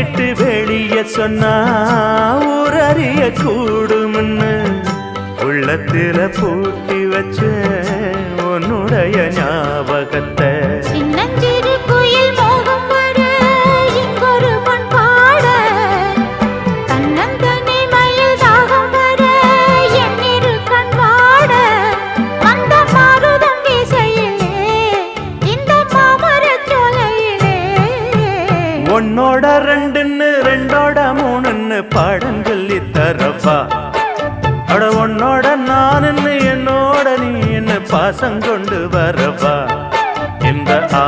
விட்டு சொன்னா ஊரறிய கூடும்னு. உள்ளத்தில பூட்டி வச்ச உன்னுடைய ஞாபகத்தை ஒன்னோட ரெண்டுன்னு ரெண்டோட மூணுன்னு பாடம் சொல்லி தரப்பா. அட உன்னோட நானுன்னு என்னோட நீ என்ன பாசம் கொண்டு வரப்பா இந்த ஆ